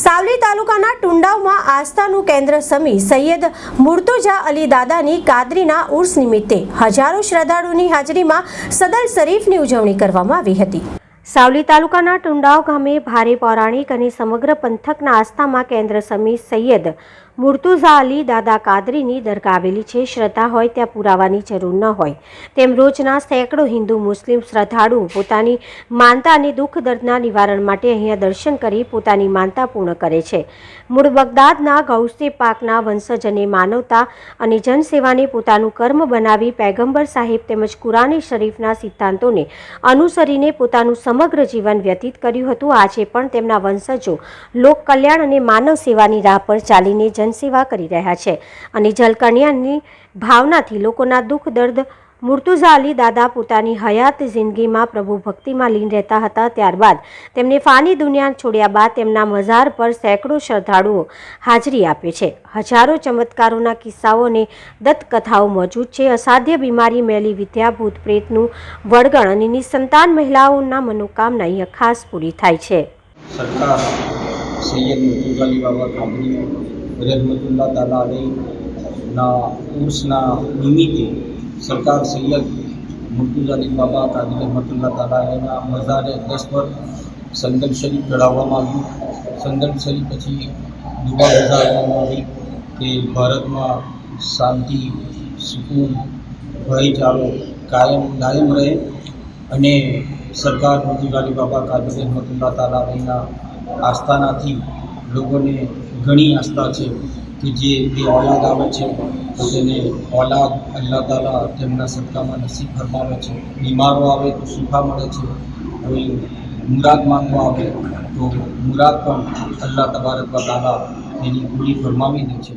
સાવલી તાલુકાના ટુંડાવમાં આસ્થાનું કેન્દ્ર સમી સૈયદ મુર્તુજા અલી દાદાની કાદરીના ઉર્સ નિમિત્તે હજારો શ્રદ્ધાળુની હાજરીમાં સદલ શરીફની ઉજવણી કરવામાં આવી હતી. સાવલી તાલુકાના ટુંડાવ ગામે ભારે પૌરાણિક અને સમગ્ર પંથકના આસ્થામાં કેન્દ્ર સમી સૈયદ મુર્તુઝા અલી દાદા કાદરીની દરગાહ આવેલી છે. શ્રદ્ધા હોય ત્યાં પુરાવાની જરૂર ન હોય. તેમ રોજના સેંકડો હિન્દુ, મુસ્લિમ શ્રદ્ધાળુ પોતાની માનતા અને દુઃખ દર્દના નિવારણ માટે અહીંયા દર્શન કરી પોતાની માનતા પૂર્ણ કરે છે. મૂળ બગદાદના ગૌસે પાકના વંશજ અને માનવતા અને જનસેવાને પોતાનું કર્મ બનાવી પૈગંબર સાહેબ તેમજ કુરાની શરીફના સિદ્ધાંતોને અનુસરીને પોતાનું સમગ્ર જીવન વ્યતીત કર્યું હતું. આજે પણ તેમના વંશજો લોક કલ્યાણ અને માનવ સેવાની રાહ પર ચાલીને જનસેવા કરી રહ્યા છે અને જલકન્યાની ભાવનાથી લોકોના દુઃખ, દર્દ મુર્તુઝા અલી દાદા પોતાની હયાત જિંદગીમાં પ્રભુ ભક્તિમાં લીન રહેતા હતા. ત્યારબાદ તેમને ફાની દુનિયા છોડ્યા બાદ તેમના મઝાર પર સેંકડો શ્રદ્ધાળુઓ હાજરી આપે છે. હજારો ચમત્કારોના કિસ્સાઓ અને દત્તકથાઓ મોજૂદ છે. અસાધ્ય બીમારી મેલી વિદ્યા ભૂત પ્રેતનું વળગણ અને નિસંતાન મહિલાઓના મનોકામના અહીંયા ખાસ પૂરી થાય છે. સરકાર, સૈયદ નિમિત્તે સરકાર સૈયદ મુર્તુઝાલી બાબા કાદરી રહેમતુલ્લા તાલાના મઝારે દસ પર સંગમ શરીફ ચડાવવામાં આવ્યું. સંગમ શરીફ પછી દુઆ ગુજારવામાં આવી કે ભારતમાં શાંતિ, સુકૂન, ભાઈચારો કાયમ કાયમ રહે અને સરકાર મુર્તુઝાલી બાબા કાદર રહેમતુલ્લા તાલાના આસ્થાનાથી લોકોને ઘણી આસ્થા છે. કે જે બે ઓલાદ આવે છે, તો તેને ઓલાદ અલ્લાહ તાલા તેમના સદકામાં નસીબ ફરમાવે છે. બીમારો આવે તો સુખા મળે છે. કોઈ મુરાદ માંગવા આવે તો મુરાદ પણ અલ્લાહ તબારક તાલા એની પૂરી ફરમાવી દે છે.